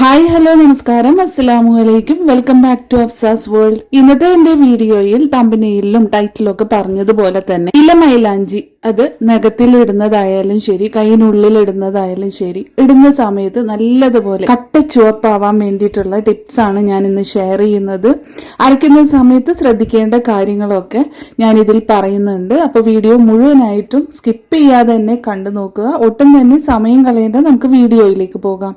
Hi hello നമസ്കാരം. അസ്സലാമു അലൈക്കും. Welcome back to Afsa's world. ഇന്നത്തെ എന്റെ വീഡിയോയിൽ തമ്പനയിലും ടൈറ്റിലും ഒക്കെ പറഞ്ഞതുപോലെ തന്നെ ഇല മൈലാഞ്ചി അത് നഖത്തിൽ ഇടുന്നതായാലും ശരി കൈയിനുള്ളിൽ ഇടുന്നതായാലും ശരി ഇടുന്ന സമയത്ത് നല്ലതുപോലെ കട്ട ചുവപ്പാവാൻ വേണ്ടിയിട്ടുള്ള ടിപ്സ് ആണ് ഞാൻ ഇന്ന് ഷെയർ ചെയ്യുന്നത്. അരയ്ക്കുന്ന സമയത്ത് ശ്രദ്ധിക്കേണ്ട കാര്യങ്ങളൊക്കെ ഞാൻ ഇതിൽ പറയുന്നുണ്ട്. അപ്പൊ വീഡിയോ മുഴുവനായിട്ടും സ്കിപ്പ് ചെയ്യാതെ തന്നെ കണ്ടു നോക്കുക. ഒട്ടും തന്നെ സമയം കളയേണ്ട നമുക്ക് വീഡിയോയിലേക്ക് പോകാം.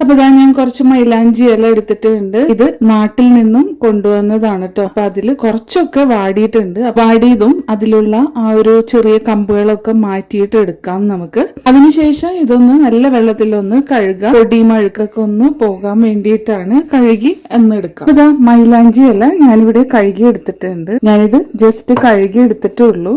അപ്പൊ ഇതാ ഞാൻ കുറച്ച് മൈലാഞ്ചി ഇല എടുത്തിട്ടുണ്ട്. ഇത് നാട്ടിൽ നിന്നും കൊണ്ടുവന്നതാണ് കേട്ടോ അപ്പൊ അതിൽ കുറച്ചൊക്കെ വാടിയിട്ടുണ്ട്. വാടിയതും അതിലുള്ള ആ ഒരു ചെറിയ കമ്പുകളൊക്കെ മാറ്റിയിട്ട് എടുക്കാം നമുക്ക്. അതിനുശേഷം ഇതൊന്ന് നല്ല വെള്ളത്തിലൊന്ന് കഴുകാം. പൊടി അഴുക്കൊക്കെ ഒന്ന് പോകാൻ വേണ്ടിയിട്ടാണ് കഴുകി എന്ന് എടുക്കാം. ഇതാ മൈലാഞ്ചി ഇല ഞാനിവിടെ കഴുകി എടുത്തിട്ടുണ്ട്. ഞാനിത് ജസ്റ്റ് കഴുകി എടുത്തിട്ടേ ഉള്ളൂ.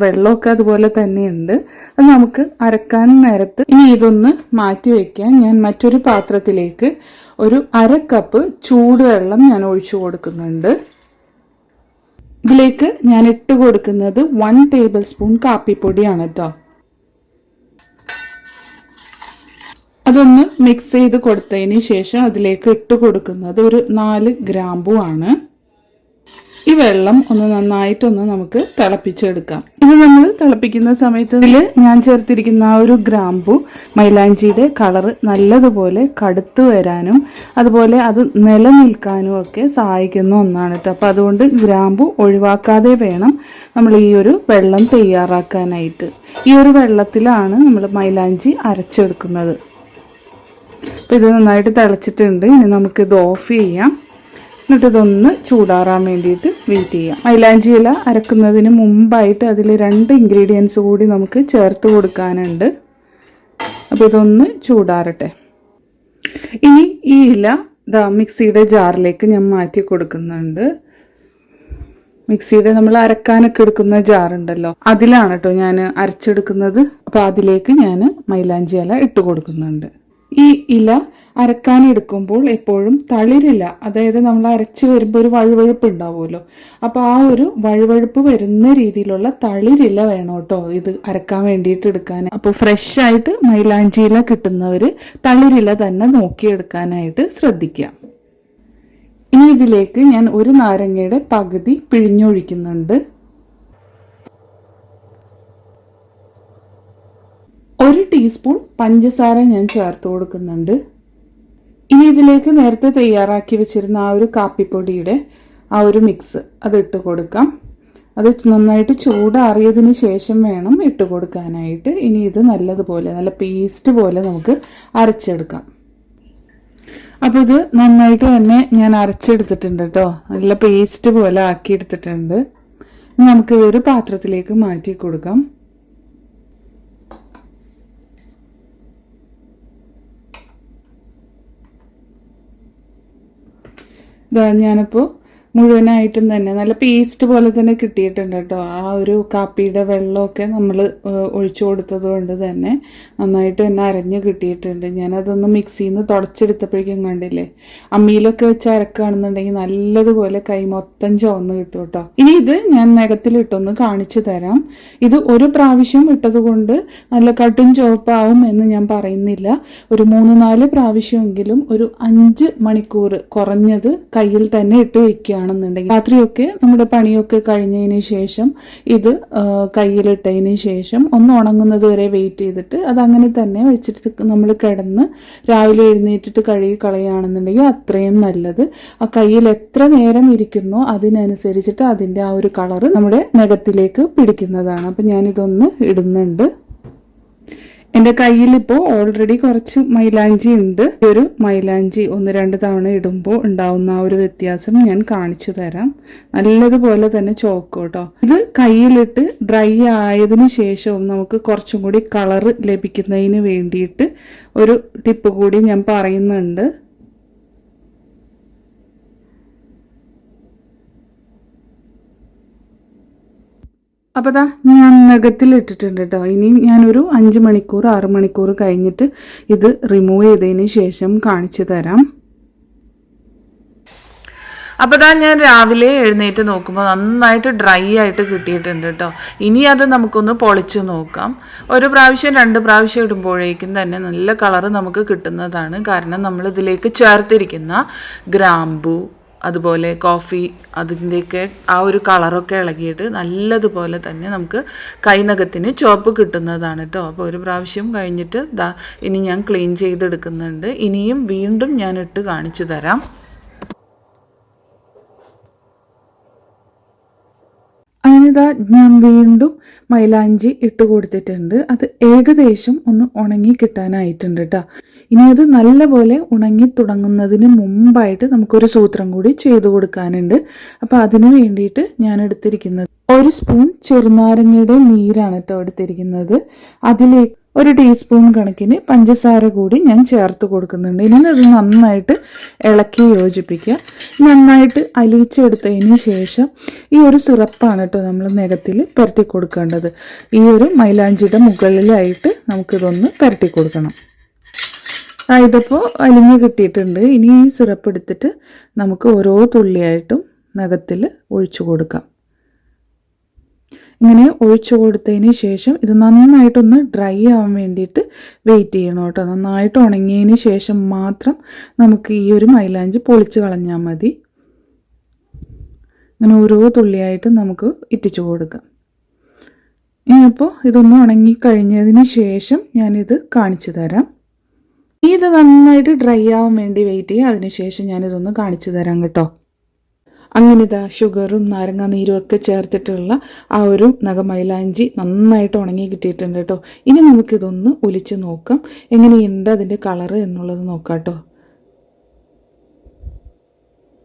വെള്ളമൊക്കെ അതുപോലെ തന്നെയുണ്ട്. അത് നമുക്ക് അരക്കാൻ നേരത്ത് ഇനി ഇതൊന്ന് മാറ്റി വയ്ക്കാൻ ഞാൻ മറ്റൊരു പാത്രത്തിലേക്ക് ഒരു അര കപ്പ് ചൂടുവെള്ളം ഞാൻ ഒഴിച്ചു കൊടുക്കുന്നുണ്ട്. ഇതിലേക്ക് ഞാൻ ഇട്ട് കൊടുക്കുന്നത് വൺ ടേബിൾ സ്പൂൺ കാപ്പിപ്പൊടിയാണ് കേട്ടോ അതൊന്ന് മിക്സ് ചെയ്ത് കൊടുത്തതിന് ശേഷം അതിലേക്ക് ഇട്ട് കൊടുക്കുന്നത് ഒരു നാല് ഗ്രാമ്പു ആണ്. ഈ വെള്ളം ഒന്ന് നന്നായിട്ടൊന്ന് നമുക്ക് തിളപ്പിച്ചെടുക്കാം. ഇത് നമ്മൾ തിളപ്പിക്കുന്ന സമയത്ത് ഞാൻ ചേർത്തിരിക്കുന്ന ആ ഒരു ഗ്രാമ്പു മൈലാഞ്ചിയുടെ കളറ് നല്ലതുപോലെ കടുത്തു വരാനും അതുപോലെ അത് നിലനിൽക്കാനും ഒക്കെ സഹായിക്കുന്ന ഒന്നാണ് കേട്ടോ. അപ്പൊ അതുകൊണ്ട് ഗ്രാമ്പു ഒഴിവാക്കാതെ വേണം നമ്മൾ ഈ ഒരു വെള്ളം തയ്യാറാക്കാനായിട്ട്. ഈ ഒരു വെള്ളത്തിലാണ് നമ്മൾ മൈലാഞ്ചി അരച്ചെടുക്കുന്നത്. അപ്പൊ ഇത് നന്നായിട്ട് തിളച്ചിട്ടുണ്ട്. ഇനി നമുക്കിത് ഓഫ് ചെയ്യാം. എന്നിട്ട് ഇതൊന്ന് ചൂടാറാൻ വേണ്ടിയിട്ട് വെയിറ്റ് ചെയ്യാം. മൈലാഞ്ചി ഇല അരക്കുന്നതിന് മുമ്പായിട്ട് അതിൽ രണ്ട് ഇൻഗ്രീഡിയൻസ് കൂടി നമുക്ക് ചേർത്ത് കൊടുക്കാനുണ്ട്. അപ്പോൾ ഇതൊന്ന് ചൂടാറട്ടെ. ഇനി ഈ ഇല ദാ മിക്സിയുടെ ജാറിലേക്ക് ഞാൻ മാറ്റി കൊടുക്കുന്നുണ്ട്. മിക്സിയുടെ നമ്മൾ അരക്കാനൊക്കെ എടുക്കുന്ന ജാറുണ്ടല്ലോ അതിലാണ് കേട്ടോ ഞാൻ അരച്ചെടുക്കുന്നത്. അപ്പോൾ അതിലേക്ക് ഞാൻ മൈലാഞ്ചി ഇല ഇട്ട് കൊടുക്കുന്നുണ്ട്. ഈ ഇല അരക്കാൻ എടുക്കുമ്പോൾ എപ്പോഴും തളിരില്ല അതായത് നമ്മൾ അരച്ച് വരുമ്പോൾ ഒരു വഴുവഴുപ്പ് ഉണ്ടാവുമല്ലോ. അപ്പോൾ ആ ഒരു വഴുവഴുപ്പ് വരുന്ന രീതിയിലുള്ള തളിരില വേണം കേട്ടോ ഇത് അരക്കാൻ വേണ്ടിയിട്ട് എടുക്കാൻ. അപ്പോൾ ഫ്രഷ് ആയിട്ട് മൈലാഞ്ചി ഇല കിട്ടുന്നവർ തളിരില തന്നെ നോക്കിയെടുക്കാനായിട്ട് ശ്രദ്ധിക്കുക. ഇനി ഇതിലേക്ക് ഞാൻ ഒരു നാരങ്ങയുടെ പകുതി പിഴിഞ്ഞൊഴിക്കുന്നുണ്ട്. ഒരു ടീസ്പൂൺ പഞ്ചസാര ഞാൻ ചേർത്ത് കൊടുക്കുന്നുണ്ട്. ഇനി ഇതിലേക്ക് നേരത്തെ തയ്യാറാക്കി വെച്ചിരുന്ന ആ ഒരു കാപ്പിപ്പൊടിയുടെ ആ ഒരു മിക്സ് അത് ഇട്ട് കൊടുക്കാം. അത് നന്നായിട്ട് ചൂടാറിയതിന് ശേഷം വേണം ഇട്ട് കൊടുക്കാനായിട്ട്. ഇനി ഇത് നല്ലതുപോലെ നല്ല പേസ്റ്റ് പോലെ നമുക്ക് അരച്ചെടുക്കാം. അപ്പോൾ ഇത് നന്നായിട്ട് തന്നെ ഞാൻ അരച്ചെടുത്തിട്ടുണ്ട് കേട്ടോ നല്ല പേസ്റ്റ് പോലെ ആക്കി എടുത്തിട്ടുണ്ട് നമുക്ക് ഒരു പാത്രത്തിലേക്ക് മാറ്റി കൊടുക്കാം. ഞാനിപ്പോൾ മുഴുവനായിട്ടും തന്നെ. നല്ല പേസ്റ്റ് പോലെ തന്നെ കിട്ടിയിട്ടുണ്ട് കേട്ടോ. ആ ഒരു കാപ്പിയുടെ വെള്ളമൊക്കെ നമ്മൾ ഒഴിച്ചു കൊടുത്തത് കൊണ്ട് തന്നെ നന്നായിട്ട് തന്നെ അരഞ്ഞ് കിട്ടിയിട്ടുണ്ട്. ഞാനതൊന്ന് മിക്സിയിൽ നിന്ന് തുടച്ചെടുത്തപ്പോഴേക്കും കണ്ടില്ലേ അമ്മിയിലൊക്കെ വെച്ച് അരക്കുകയാണെന്നുണ്ടെങ്കിൽ നല്ലതുപോലെ കൈ മൊത്തം ചുവന്ന് കിട്ടും കേട്ടോ. ഇനി ഇത് ഞാൻ നഖത്തിലിട്ടൊന്ന് കാണിച്ചു തരാം. ഇത് ഒരു പ്രാവശ്യം ഇട്ടത് കൊണ്ട് നല്ല കട്ടും ചുവപ്പാവും എന്ന് ഞാൻ പറയുന്നില്ല. ഒരു മൂന്ന് നാല് പ്രാവശ്യമെങ്കിലും ഒരു അഞ്ച് മണിക്കൂർ കുറഞ്ഞത് കയ്യിൽ തന്നെ ഇട്ട് വെക്കുകയാണ്. ആണെന്നുണ്ടെങ്കിൽ രാത്രിയൊക്കെ നമ്മുടെ പണിയൊക്കെ കഴിഞ്ഞതിന് ശേഷം ഇത് കയ്യിലിട്ടതിന് ശേഷം ഒന്ന് ഉണങ്ങുന്നത് വരെ വെയിറ്റ് ചെയ്തിട്ട് അത് അങ്ങനെ തന്നെ വെച്ചിട്ട് നമ്മൾ കിടന്ന് രാവിലെ എഴുന്നേറ്റിട്ട് കഴുകി കളയുകയാണെന്നുണ്ടെങ്കിൽ അത്രയും നല്ലത്. ആ കയ്യിൽ എത്ര നേരം ഇരിക്കുന്നോ അതിനനുസരിച്ചിട്ട് അതിന്റെ ആ ഒരു കളറ് നമ്മുടെ നഖത്തിലേക്ക് പിടിക്കുന്നതാണ്. അപ്പം ഞാനിതൊന്ന് ഇടുന്നുണ്ട്. എന്റെ കയ്യിൽ ഇപ്പോൾ ഓൾറെഡി കുറച്ച് മൈലാഞ്ചി ഉണ്ട്. ഈ ഒരു മൈലാഞ്ചി ഒന്ന് രണ്ട് തവണ ഇടുമ്പോൾ ഉണ്ടാവുന്ന ആ ഒരു വ്യത്യാസം ഞാൻ കാണിച്ചു തരാം. നല്ലതുപോലെ തന്നെ ചോക്ക് കേട്ടോ. ഇത് കയ്യിലിട്ട് ഡ്രൈ ആയതിന് ശേഷവും നമുക്ക് കുറച്ചും കൂടി കളറ് ലഭിക്കുന്നതിന് വേണ്ടിയിട്ട് ഒരു ടിപ്പ് കൂടി ഞാൻ പറയുന്നുണ്ട്. അപ്പോൾ ദാ ഞാൻ നഗത്തിൽ ഇട്ടിട്ടുണ്ട് കേട്ടോ ഇനി ഞാനൊരു അഞ്ച് മണിക്കൂർ ആറ് മണിക്കൂർ കഴിഞ്ഞിട്ട് ഇത് റിമൂവ് ചെയ്തതിന് ശേഷം കാണിച്ചു തരാം. അപ്പോൾ ദാ ഞാൻ രാവിലെ എഴുന്നേറ്റ് നോക്കുമ്പോൾ നന്നായിട്ട് ഡ്രൈ ആയിട്ട് കിട്ടിയിട്ടുണ്ട് കേട്ടോ ഇനി അത് നമുക്കൊന്ന് പൊളിച്ചു നോക്കാം. ഒരു പ്രാവശ്യം രണ്ട് പ്രാവശ്യം ഇടുമ്പോഴേക്കും തന്നെ നല്ല കളറ് നമുക്ക് കിട്ടുന്നതാണ്. കാരണം നമ്മളിതിലേക്ക് ചേർത്തിരിക്കുന്ന ഗ്രാമ്പു അതുപോലെ കോഫി അതിന്റെയൊക്കെ ആ ഒരു കളറൊക്കെ ഇളകിയിട്ട് നല്ലതുപോലെ തന്നെ നമുക്ക് കൈനകത്തിന് ചുവപ്പ് കിട്ടുന്നതാണ് കേട്ടോ അപ്പോൾ ഒരു പ്രാവശ്യം കഴിഞ്ഞിട്ട് ദാ ഇനി ഞാൻ ക്ലീൻ ചെയ്തെടുക്കുന്നുണ്ട്. ഇനിയും വീണ്ടും ഞാൻ കാണിച്ചു തരാം. അതിനിതാ ഞാൻ വീണ്ടും മൈലാഞ്ചി ഇട്ട് കൊടുത്തിട്ടുണ്ട്. അത് ഏകദേശം ഒന്ന് ഉണങ്ങി കിട്ടാനായിട്ടുണ്ട് കേട്ടോ ഇനി അത് നല്ലപോലെ ഉണങ്ങി തുടങ്ങുന്നതിന് മുമ്പായിട്ട് നമുക്കൊരു സൂത്രം കൂടി ചെയ്തു കൊടുക്കാനുണ്ട്. അപ്പോൾ അതിന് വേണ്ടിയിട്ട് ഞാൻ എടുത്തിരിക്കുന്നത് ഒരു സ്പൂൺ ചെറുനാരങ്ങയുടെ നീരാണ് കേട്ടോ എടുത്തിരിക്കുന്നത്. അതിലേക്ക് ഒരു ടീസ്പൂൺ കണക്കിന് പഞ്ചസാര കൂടി ഞാൻ ചേർത്ത് കൊടുക്കുന്നുണ്ട്. ഇനി അത് നന്നായിട്ട് ഇളക്കി യോജിപ്പിക്കുക. നന്നായിട്ട് അലിയിച്ചെടുത്തതിന് ശേഷം ഈ ഒരു സിറപ്പാണ് കേട്ടോ നമ്മൾ നിരത്തിൽ പുരട്ടി കൊടുക്കേണ്ടത്. ഈ ഒരു മൈലാഞ്ചിയുടെ മുകളിലായിട്ട് നമുക്കിതൊന്ന് പുരട്ടി കൊടുക്കണം. ഇതിപ്പോൾ അലിഞ്ഞ് കിട്ടിയിട്ടുണ്ട്. ഇനി ഈ സിറപ്പ് എടുത്തിട്ട് നമുക്ക് ഓരോ തുള്ളിയായിട്ടും നഖത്തിൽ ഒഴിച്ചു കൊടുക്കാം. ഇങ്ങനെ ഒഴിച്ചു കൊടുത്തതിന് ശേഷം ഇത് നന്നായിട്ടൊന്ന് ഡ്രൈ ആവാൻ വേണ്ടിയിട്ട് വെയിറ്റ് ചെയ്യണം കേട്ടോ. നന്നായിട്ട് ഉണങ്ങിയതിന് ശേഷം മാത്രം നമുക്ക് ഈ ഒരു മൈലാഞ്ചി പൊളിച്ച് കളഞ്ഞാൽ മതി. അങ്ങനെ ഓരോ തുള്ളിയായിട്ട് നമുക്ക് ഇറ്റിച്ചു കൊടുക്കാം. ഇനിയിപ്പോൾ ഇതൊന്ന് ഉണങ്ങി കഴിഞ്ഞതിന് ശേഷം ഞാനിത് കാണിച്ചു തരാം. ഇത് നന്നായിട്ട് ഡ്രൈ ആവാൻ വേണ്ടി വെയിറ്റ് ചെയ്യുക അതിനുശേഷം ഞാനിതൊന്ന് കാണിച്ചു തരാം കേട്ടോ. അങ്ങനെ ഇതാ ഷുഗറും നാരങ്ങ നീരും ഒക്കെ ചേർത്തിട്ടുള്ള ആ ഒരു നഖമൈലാഞ്ചി നന്നായിട്ട് ഉണങ്ങി കിട്ടിയിട്ടുണ്ട് കേട്ടോ. ഇനി നമുക്കിതൊന്ന് ഒലിച്ച് നോക്കാം. എങ്ങനെയുണ്ട് അതിന്റെ കളറ് എന്നുള്ളത് നോക്കാം കേട്ടോ.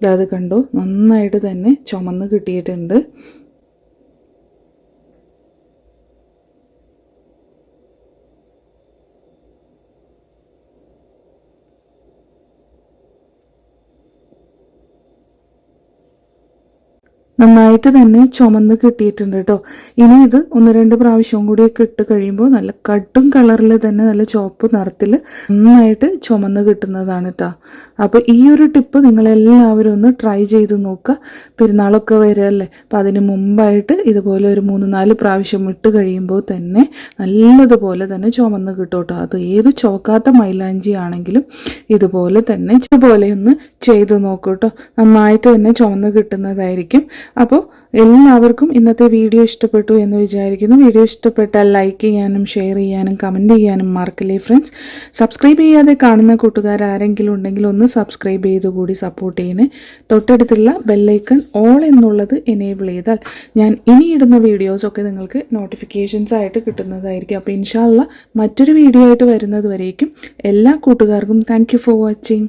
അത് കണ്ടു? നന്നായിട്ട് തന്നെ ചുമന്ന് കിട്ടിയിട്ടുണ്ട്. നന്നായിട്ട് തന്നെ ചുമന്ന് കിട്ടിയിട്ടുണ്ട് കേട്ടോ ഇനി ഇത് ഒന്ന് രണ്ട് പ്രാവശ്യവും കൂടിയൊക്കെ ഇട്ട് കഴിയുമ്പോൾ നല്ല കടും കളറിൽ തന്നെ നല്ല ചുവപ്പ് നിറത്തിൽ നന്നായിട്ട് ചുമന്ന് കിട്ടുന്നതാണ് കേട്ടോ അപ്പോൾ ഈ ഒരു ടിപ്പ് നിങ്ങളെല്ലാവരും ഒന്ന് ട്രൈ ചെയ്ത് നോക്കുക. പെരുന്നാളൊക്കെ വരികയല്ലേ അപ്പം അതിന് മുമ്പായിട്ട് ഇതുപോലെ ഒരു മൂന്ന് നാല് പ്രാവശ്യം ഇട്ട് കഴിയുമ്പോൾ തന്നെ നല്ലതുപോലെ തന്നെ ചുമന്ന് കിട്ടോട്ടോ. കേട്ടോ അത് ഏത് ചുവക്കാത്ത മൈലാഞ്ചി ആണെങ്കിലും ഇതുപോലെ തന്നെ ഇതുപോലെ ഒന്ന് ചെയ്ത് നോക്കൂട്ടോ. നന്നായിട്ട് തന്നെ ചുമന്ന് കിട്ടുന്നതായിരിക്കും. അപ്പോൾ എല്ലാവർക്കും ഇന്നത്തെ വീഡിയോ ഇഷ്ടപ്പെട്ടു എന്ന് വിചാരിക്കുന്നു. വീഡിയോ ഇഷ്ടപ്പെട്ടാൽ ലൈക്ക് ചെയ്യാനും ഷെയർ ചെയ്യാനും കമന്റ് ചെയ്യാനും മറക്കില്ലേ ഫ്രണ്ട്സ് സബ്സ്ക്രൈബ് ചെയ്യാതെ കാണുന്ന കൂട്ടുകാർ ആരെങ്കിലും ഉണ്ടെങ്കിൽ ഒന്ന് സബ്സ്ക്രൈബ് ചെയ്ത് കൂടി സപ്പോർട്ട് ചെയ്യണേ. തൊട്ടടുത്തുള്ള ബെല്ലൈക്കൺ ഓൾ എന്നുള്ളത് എനേബിൾ ചെയ്താൽ ഞാൻ ഇനി ഇനിയിടുന്ന വീഡിയോസൊക്കെ നിങ്ങൾക്ക് നോട്ടിഫിക്കേഷൻസ് ആയിട്ട് കിട്ടുന്നതായിരിക്കും. അപ്പോൾ ഇൻഷാല്ല മറ്റൊരു വീഡിയോ ആയിട്ട് വരുന്നത് വരേക്കും. എല്ലാ കൂട്ടുകാർക്കും താങ്ക് ഫോർ വാച്ചിങ്